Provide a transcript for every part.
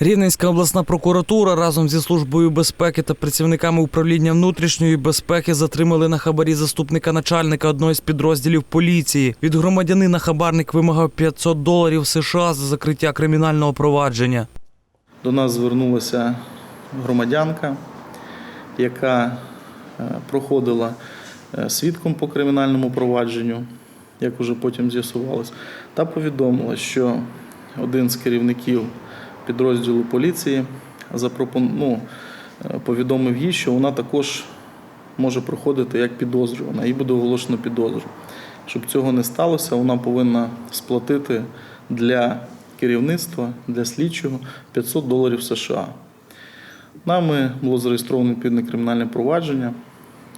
Рівненська обласна прокуратура разом зі службою безпеки та працівниками управління внутрішньої безпеки затримали на хабарі заступника начальника одного з підрозділів поліції. Від громадянина хабарник вимагав 500 доларів США за закриття кримінального провадження. До нас звернулася громадянка, яка е, проходила е, свідком по кримінальному провадженню, як уже потім з'ясувалось, та повідомила, що один з керівників підрозділу поліції запропон... ну, е, повідомив їй, що вона також може проходити як підозрювана, і буде оголошено підозру. Щоб цього не сталося, вона повинна сплатити для керівництва, для слідчого 500 доларів США. Нами було зареєстровано відповідне кримінальне провадження,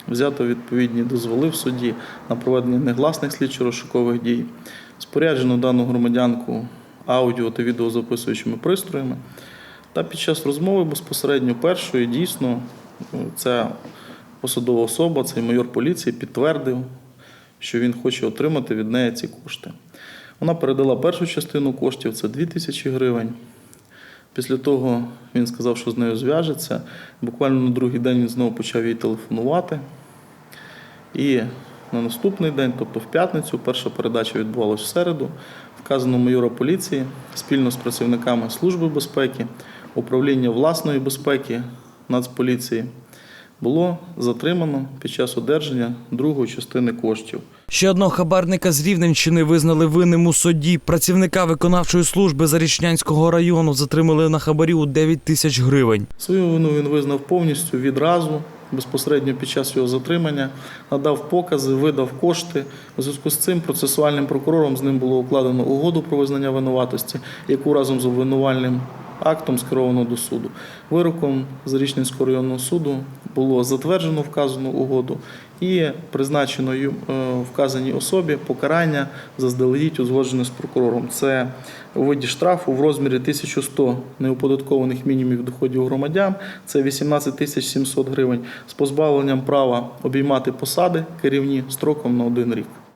взято відповідні дозволи в суді на проведення негласних слідчо-розшукових дій, споряджено дану громадянку аудіо та відеозаписуючими пристроями. Та під час розмови безпосередньо першої дійсно ця посадова особа, цей майор поліції, підтвердив, що він хоче отримати від неї ці кошти. Вона передала першу частину коштів, це 2 тисячі гривень. Після того він сказав, що з нею зв'яжеться. Буквально на другий день він знову почав їй телефонувати. І на наступний день, тобто в п'ятницю, перша передача відбувалася в середу. Вказано майора поліції спільно з працівниками Служби безпеки, управління власної безпеки Нацполіції було затримано під час одержання другої частини коштів. Ще одного хабарника з Рівненщини визнали винним у суді. Працівника виконавчої служби Зарічнянського району затримали на хабарі у 9 тисяч гривень. Свою вину він визнав повністю відразу, безпосередньо під час його затримання, надав покази, видав кошти. У зв'язку з цим процесуальним прокурором з ним було укладено угоду про визнання винуватості, яку разом з обвинувальним актом скеровано до суду. Вироком Зарічненського районного суду було затверджено вказану угоду і призначено е, вказаній особі покарання заздалегідь узгоджене з прокурором. Це у виді штрафу в розмірі 1100 неоподаткованих мінімумів доходів громадян, це 18 тисяч 700 гривень з позбавленням права обіймати посади керівні строком на один рік.